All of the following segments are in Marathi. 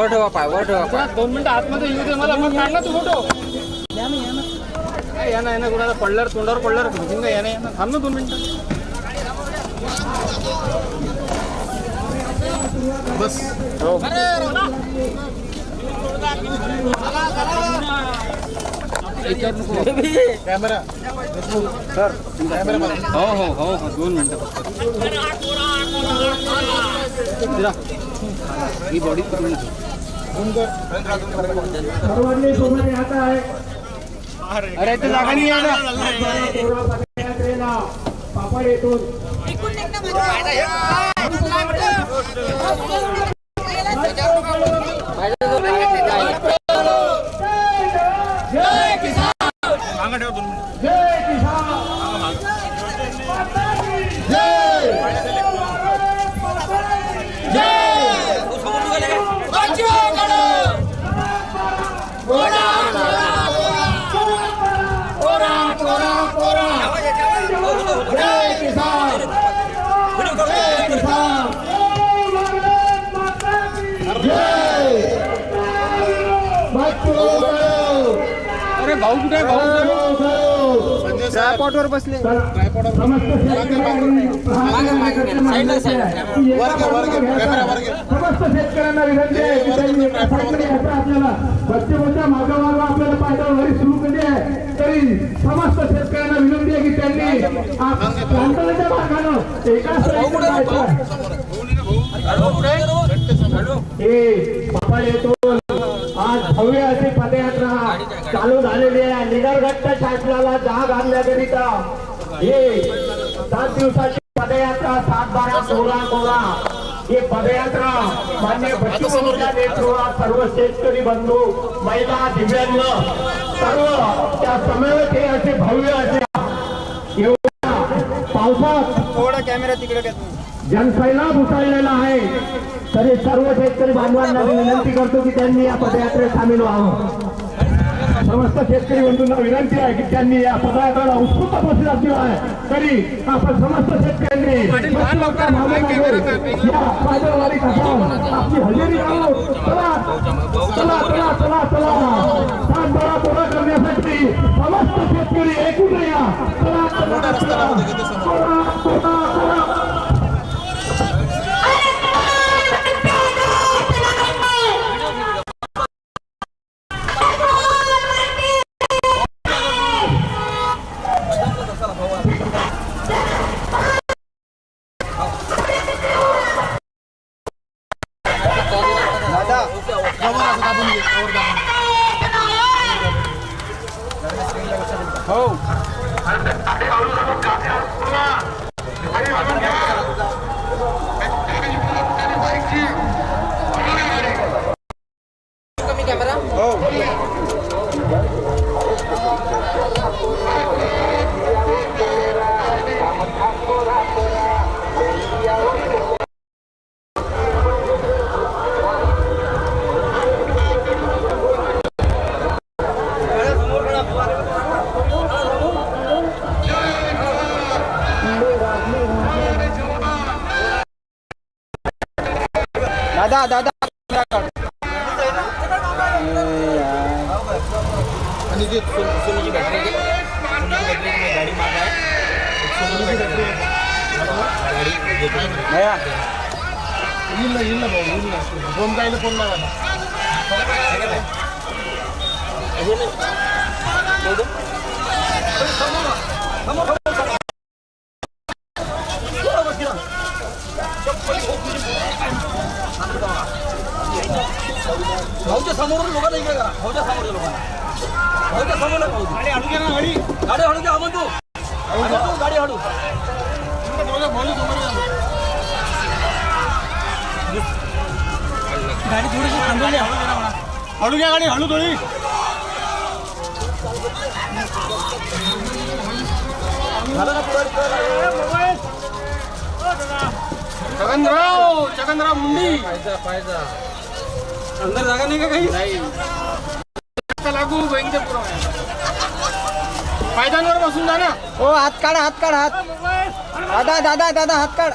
वर ठेवा पाय वर ठेवा पाय. दोन मिनिटं आतमध्ये येऊ दे मला मग काढ ना तू फोटो. या ना या ना. कुणाला पडल्यावर तोंडावर पडल्यावर भेटून या ना या ना. थांब ना दोन मिनिटं. बस. हो. कॅमेरा. सर. कॅमेरा हो हो हो हो दोन मिनिटं. फक्त. ही बॉडी अरे इथे जागा नाही पापड येतो जय भाऊ कुठे आहे? भाऊ? ट्रायपॉटवर बसले. समस्त शेतकऱ्यांना विनंती आहे. की त्यांनी आपल्याला. आपल्याला पायदळ सुरू केली आहे? तरी समस्त शेतकऱ्यांना विनंती आहे की त्यांनी मार्गानं एका साईडला जायचं हे पापड येतो आज भव्य अशी पदयात्रा चालू झालेली आहे. निगरघट्ट शासनाला जाग आणण्याकरिता हे सात दिवसाची पदयात्रा सात बारा सोळा सोळा. ही पदयात्रा मान्य नेतृत्वात सर्व शेतकरी बंधू महिला दिव्यांग सर्व त्या समवेत हे असे भव्य असे एवढ्या पावसात थोडा कॅमेरा तिकडे. जनसैलाब उसळलेला आहे. तरी सर्व शेतकरी बांधवांना मी विनंती करतो की त्यांनी या पदयात्रेत सामील व्हावं. समस्त शेतकरी बंधूंना विनंती आहे की त्यांनी या पदयात्रेला उत्स्फूर्त बसल्याशिवाय तरी आपण समस्त शेतकऱ्यांनी आपली हजेरी लावून चला चला चला चला चला. सात बारा पूर्ण करण्यासाठी समस्त शेतकरी एकूण या. चला चला चला. दादा दादा. आणि ते सोनीची बॅटरी सोनीची बॅटरी गाडी सोनीची बॅटरी येईल ना येईल ना भाऊ येईल ना फोन कायला फोन लावा ना भाऊच्या समोरून लोकांना इकडे करा भाऊच्या समोरच्या लोकांना. भाऊच्या समोर भाऊ. गाडी हळू घ्या गाडी. गाडी हळू घ्या अमन तू. गाडी हळू गाडी थोडीशी थांबवली हळू घ्या गाडी हळू थोडी. छगनराव छगनराव मुंडी. पाहिजे पाहिजे अंदर जागा नाही का काही? लागू पुरवठा पायदानावर बसून जा ना। हो हात काढ हात काढ हात. दादा दादा दादा हात काढ.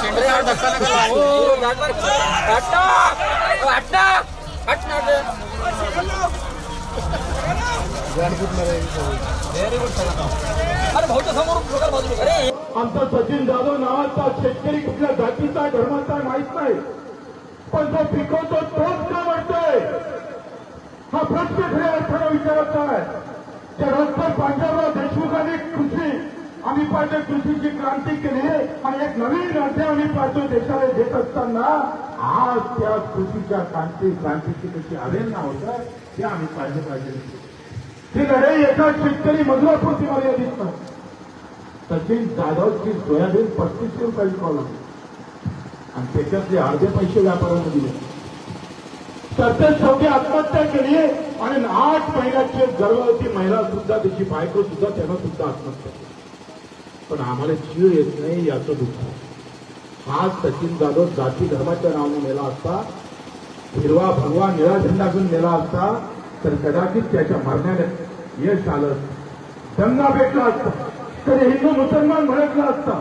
सेंटरवर धक्का नका लावू. अरे भाऊच्या समोर लोकांना बाजूला करा. अरे आमचा सचिन जाधव नावाचा शेतकरी कुठल्या जातीचा धर्माचा माहीत नाही पण जो पिकवतो तोच का म्हणतोय हा प्रश्न खऱ्या अर्थानं विचारायचा आहे त्या डॉक्टर पांढरराव देशमुखांनी कृषी आम्ही पाहिजे कृषीची क्रांती केली आणि एक नवीन राज्य आम्ही पाहतो देशाला देत असताना आज त्या कृषीच्या क्रांती क्रांतीची कशी आवेदना होतं ते आम्ही पाहिजे पाहिजे. ही लढाई एका शेतकरी मजुरापुरती मर्यादित नाही. सचिन जाधवची सोयाबीन पस्तीसशे रुपये विकावं लागली आणि त्याच्यातले अर्धे पैसे व्यापाऱ्यांना दिले. सध्या शेवटी आत्महत्या केली आणि आठ महिन्याची गर्भवती महिला सुद्धा त्याची बायको सुद्धा त्यानं सुद्धा आत्महत्या केली. पण आम्हाला जीव येत नाही याचं दुःख. हा सचिन जाधव जाती धर्माच्या नावाने नेला असता हिरवा भगवा निळा झेंडा घेऊन नेला असता तर कदाचित त्याच्या मरण्याने यश आलं दंगा भेटला असता. तरी हिंदू मुसलमान भडकला असता.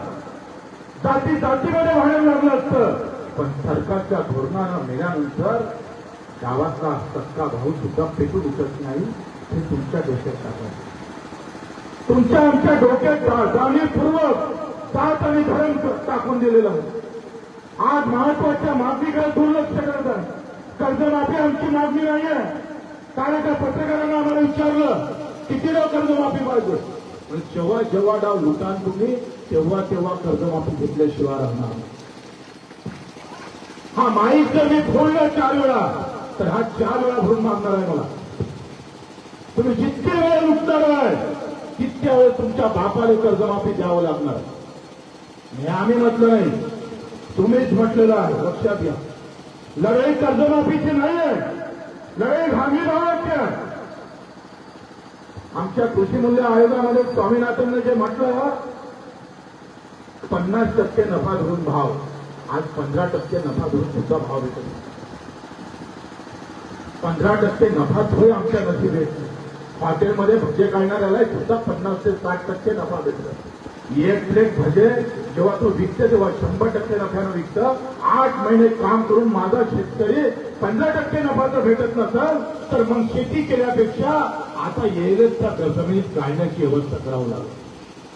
जाती जातीमध्ये व्हायला लागलं असतं. पण सरकारच्या धोरणानं मेल्यानंतर गावातला सक्का भाऊ सुद्धा पेटून उठत नाही हे तुमच्या डोक्यात टाका तुमच्या आमच्या डोक्यात जाणीवपूर्वक जात आणि धरण टाकून दिलेलं आहे. आज महत्त्वाच्या मागणीकडे दुर्लक्ष करत आहे. कर्जमाफी आमची मागणी नाही आहे कारण का पत्रकारांना आम्हाला विचारलं किती कर्जमाफी पाहिजे पण जेव्हा जेव्हा डाव लुटान तुम्ही तेव्हा तेव्हा कर्जमाफी घेतल्याशिवाय राहणार हा माहीत जर मी फोडला चार वेळा तर हा चार वेळा भरून मागणार आहे मला. तुम्ही जितके वेळ लुटणार आहे तितक्या वेळ तुमच्या बापाला कर्जमाफी द्यावं लागणार हे आम्ही म्हटलं नाही तुम्हीच म्हटलेलं आहे लक्षात घ्या. लढाई कर्जमाफीची नाही आहे लढाई हमी भावाची आहे. आमच्या कृषी मूल्य आयोगामध्ये स्वामीनाथननं जे म्हटलं पन्नास टक्के नफा धरून भाव. आज पंधरा टक्के नफा धरून सुद्धा भाव देतो पंधरा टक्के नफा धुळे आमच्या नशिबे हॉटेलमध्ये भजे काढणाऱ्याला सुद्धा पन्नास ते साठ टक्के नफा भेटतो. एक प्लेट भजे जेव्हा तो विकते तेव्हा शंभर टक्के नफ्यानं विकतं. आठ महिने काम करून माझा शेतकरी पंधरा टक्के नफा जर भेटत नसेल तर मग शेती केल्यापेक्षा आता येईलच त्या जमिनीत गाळण्याची व्यवस्था करावं लागलं.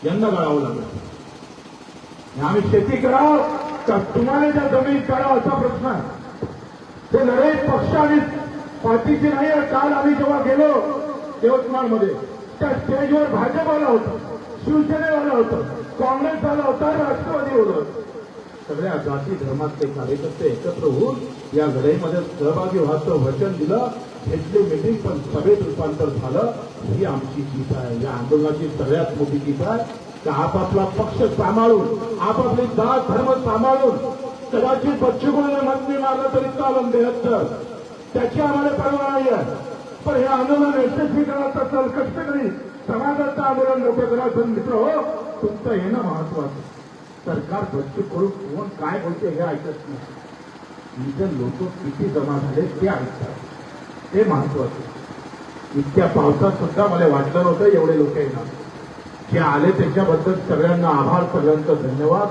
यंदा गाळावं लागलं. आम्ही शेती करावं का तुम्हाला त्या जमिनीत काढावं असा प्रश्न आहे. ते लढाई पक्ष आणि पार्टीचे नाही काल आम्ही जेव्हा गेलो यवतमाळमध्ये त्या स्टेजवर भाजपवाला होता शिवसेनेवाला होता काँग्रेसवाला होता राष्ट्रवादी होतं. सगळ्या जाती धर्मातले कार्यकर्ते एकत्र होऊन या लढाईमध्ये सहभागी व्हायचं वचन दिलं. घेतली मिटिंग पण सभेत रूपांतर झालं. ही आमची जीत आहे. या आंदोलनाची सगळ्यात मोठी जीत आहे. की आपापला पक्ष सांभाळून आपापली जात धर्म सांभाळून कदाचित बच्चूकडून मंत्री मारलं तरी चालून बेहत्तर. त्याची आम्हाला परवा नाही आहे. पण हे आंदोलन यशस्वी करायचं चल कष्टकरी समाजाचं आंदोलन लोक करायचं मित्र हो तुमचं येणं महत्वाचं. सरकार बच्चू करून कोण काय बोलते हे ऐकत नाही. इथं लोक किती जमा झाले ते ऐकतात. हे महत्वाचं इतक्या पावसात सुद्धा मला वाटलं नव्हतं एवढे लोक येणार. जे आले त्याच्याबद्दल सगळ्यांना आभार सगळ्यांचा धन्यवाद.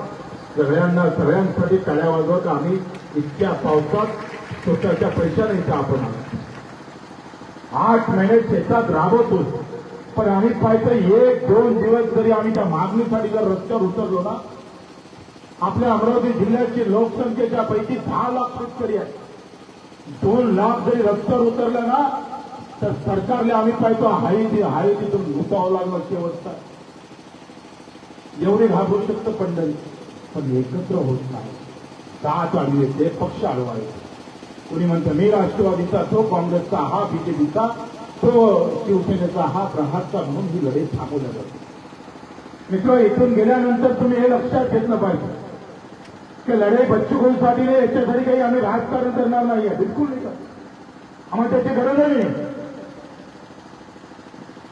सगळ्यांना सगळ्यांसाठी टाळ्या वाजवत आम्ही इतक्या पावसात स्वतःच्या पैशाने इथं आपण आलो. आठ महिने शेतात राबवतो पण आम्ही पाहायचं एक दोन दिवस जरी आम्ही त्या मागणीसाठी जर रस्त्यावर उतरलो ना आपल्या अमरावती जिल्ह्याची लोकसंख्येच्या पैकी दहा लाख शेतकरी आहेत. दोन लाख जरी रस्त्यावर उतरले ना तर सरकारला आम्ही पाहतो हाय ती हाई तिथून लुटावं लागलं अशी अवस्था. आहे. घाबरू शकतं पंढरी. पण एकत्र होत नाही. जात आडवी येते पक्ष आडवा कोणी म्हणतं मी राष्ट्रवादीचा तो काँग्रेसचा हा बीजेपीचा तो शिवसेनेचा हा प्रहारचा म्हणून ही लढाई थांबवल्या जाते. मित्र इथून गेल्यानंतर तुम्ही हे लक्षात घेतलं पाहिजे. की लढाई बच्चूभाऊसाठी नाही याच्यासाठी काही आम्ही राजकारण करणार नाही आहे. बिलकुल नाही करणार. आम्हाला त्याची गरज नाही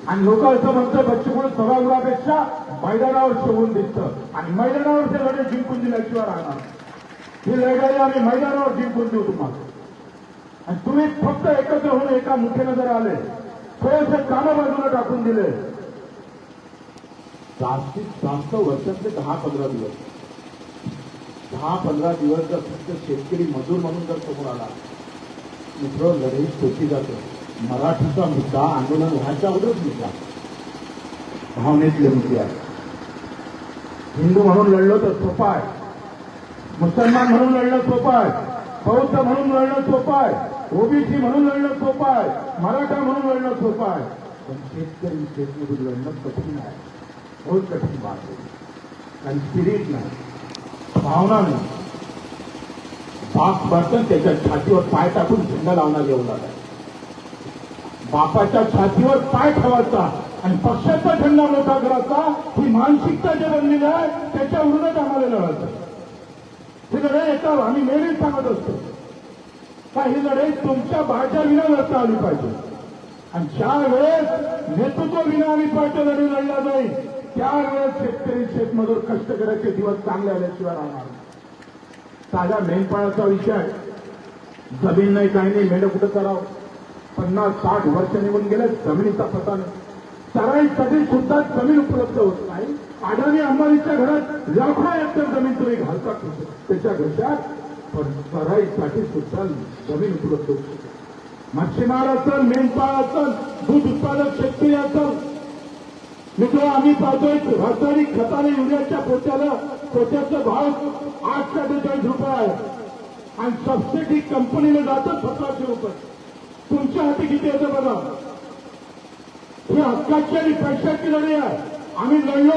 आणि लोक असं म्हणतात बच्चूभाऊ सभागृहापेक्षा मैदानावर शोभून दिसतं. आणि मैदानावर ते लढाई जिंकून दिल्याशिवाय राहणार ही लढाई आम्ही मैदानावर जिंकून देऊ तुम्हाला. आणि तुम्ही फक्त एकत्र होऊन एका मुठीनं जर आले. थोडेसे कामं बाजूला टाकून दिले. जास्तीत जास्त वर्षातले दहा पंधरा दिवस. दहा पंधरा दिवस जर फक्त शेतकरी मजूर म्हणून जर समोर आला मित्र लढाई सोपी जाते मराठीचा मुद्दा आंदोलन व्हायच्या अगोदरच मुद्दा. भावनेतले मुद्दे आहे. हिंदू म्हणून लढलो तर सोपा आहे. मुसलमान म्हणून लढणं सोपं आहे. बौद्ध म्हणून लढणं सोपं आहे. ओबीसी म्हणून लढणं सोपं आहे. मराठा म्हणून लढणं सोपं आहे. पण शेतकरी शेतमधून लढणं कठीण आहे. बहुत कठीण बात आहे. कारण स्पिरिट नाही. भावना बाप बर्तन त्याच्या छातीवर पाय टाकून झेंडा लावणार एवढा. आहे बापाच्या छातीवर पाय ठेवायचा आणि पक्षाचा झेंडा मोठा करायचा. ही मानसिकता जे बनलेली आहे त्याच्या त्याच्यावरूनच आम्हाला लढायचं ही लढाई येतात आम्ही नेहमीच सांगत असतो. का ही लढाई तुमच्या भाषा विना लढता आली पाहिजे. आणि ज्या वेळेस नेतृत्व विना आम्ही पाहिजे लढाई लढला जाईल. त्यावेळेस शेतकरी शेतमजूर कष्ट करायचे दिवस चांगले आल्याशिवाय राहणार साधा मेंढपाळाचा विषय जमीन नाही काही नाही मेंढ कुठं करावं पन्नास साठ वर्ष निघून गेले जमिनीचा पता नाही. चराईसाठी सुद्धा जमीन उपलब्ध होत नाही. अडाणी अंबानीच्या घरात लाखो एकर जमीन तुम्ही घालता. त्याच्या घशात पण चराईसाठी सुद्धा जमीन उपलब्ध होत मच्छीमार असेल मेंढपाळ असेल दूध उत्पादक शेतकरी असेल मित्र आम्ही पाहतोय रासायनिक खताने युरियाच्या पोत्याला पोत्याचा भाव आठ सत्तेचाळीस रुपये आहे. आणि सबसिडी कंपनीने जातं सतराशे रुपये. तुमच्या हाती किती येतं बघा? ही हक्काची आणि पैशाची लढाई आहे. आम्ही लढलो